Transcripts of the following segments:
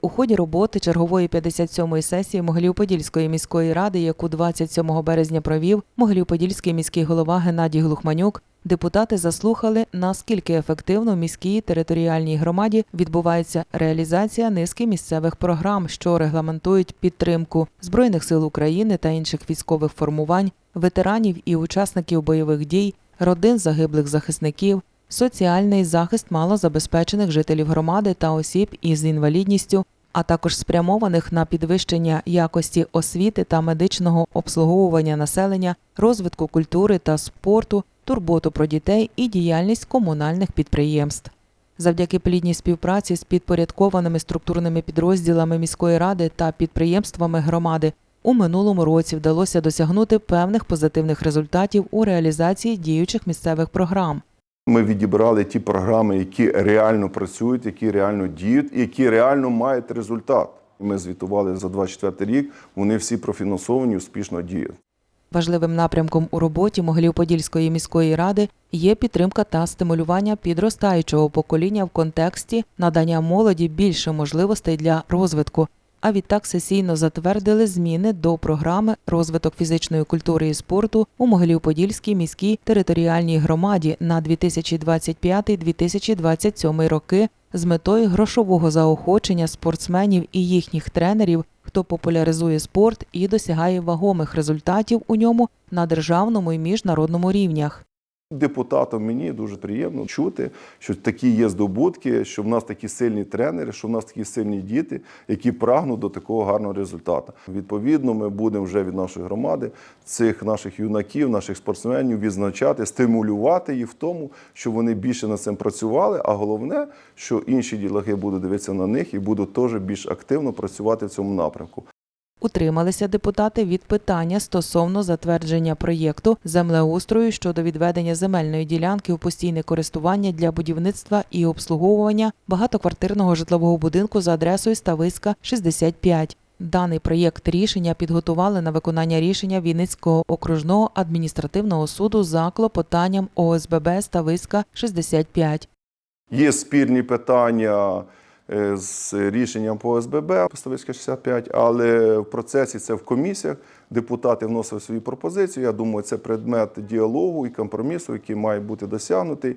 У ході роботи чергової 57-ї сесії Могилів-Подільської міської ради, яку 27 березня провів Могилів-Подільський міський голова Геннадій Глухманюк, депутати заслухали, наскільки ефективно в міській територіальній громаді відбувається реалізація низки місцевих програм, що регламентують підтримку Збройних сил України та інших військових формувань, ветеранів і учасників бойових дій, родин загиблих захисників, соціальний захист малозабезпечених жителів громади та осіб із інвалідністю, а також спрямованих на підвищення якості освіти та медичного обслуговування населення, розвитку культури та спорту, турботу про дітей і діяльність комунальних підприємств. Завдяки плідній співпраці з підпорядкованими структурними підрозділами міської ради та підприємствами громади у минулому році вдалося досягнути певних позитивних результатів у реалізації діючих місцевих програм. Ми відібрали ті програми, які реально працюють, які реально діють, які реально мають результат. Ми звітували за 24 рік. Вони всі профінансовані, успішно діють. Важливим напрямком у роботі Могилів-Подільської міської ради є підтримка та стимулювання підростаючого покоління в контексті надання молоді більше можливостей для розвитку. А відтак сесійно затвердили зміни до програми розвиток фізичної культури і спорту у Могилів-Подільській міській територіальній громаді на 2025-2027 роки з метою грошового заохочення спортсменів і їхніх тренерів, хто популяризує спорт і досягає вагомих результатів у ньому на державному і міжнародному рівнях. Депутатам мені дуже приємно чути, що такі є здобутки, що в нас такі сильні тренери, що в нас такі сильні діти, які прагнуть до такого гарного результату. Відповідно, ми будемо вже від нашої громади цих наших юнаків, наших спортсменів відзначати, стимулювати їх в тому, щоб вони більше над цим працювали. А головне, що інші ділаги будуть дивитися на них і будуть теж більш активно працювати в цьому напрямку. Утрималися депутати від питання стосовно затвердження проєкту землеустрою щодо відведення земельної ділянки у постійне користування для будівництва і обслуговування багатоквартирного житлового будинку за адресою Стависька 65. Даний проєкт рішення підготували на виконання рішення Вінницького окружного адміністративного суду за клопотанням ОСББ Стависька 65. Є спірні питання з рішенням по ОСББ Поставицька 65, але в процесі це в комісіях. Депутати вносили свої пропозиції. Я думаю, це предмет діалогу і компромісу, який має бути досягнутий.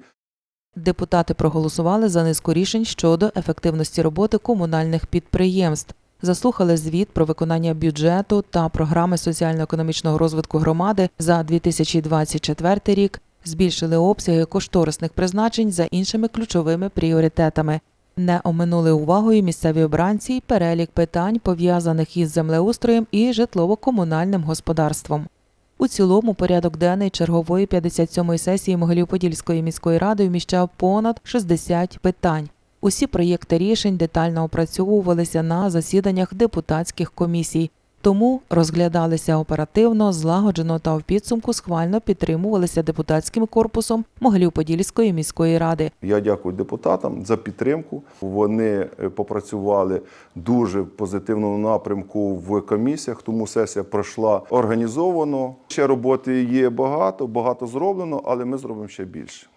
Депутати проголосували за низку рішень щодо ефективності роботи комунальних підприємств. Заслухали звіт про виконання бюджету та програми соціально-економічного розвитку громади за 2024 рік, збільшили обсяги кошторисних призначень за іншими ключовими пріоритетами. Не оминули увагою місцеві обранці й перелік питань, пов'язаних із землеустроєм і житлово-комунальним господарством. У цілому порядок денний чергової 57-ї сесії Могилів-Подільської міської ради вміщав понад 60 питань. Усі проєкти рішень детально опрацьовувалися на засіданнях депутатських комісій, тому розглядалися оперативно, злагоджено та в підсумку схвально підтримувалися депутатським корпусом Могилів-Подільської міської ради. Я дякую депутатам за підтримку. Вони е, попрацювали дуже в позитивному напрямку в комісіях, тому сесія пройшла організовано. Ще роботи є багато, багато зроблено, але ми зробимо ще більше.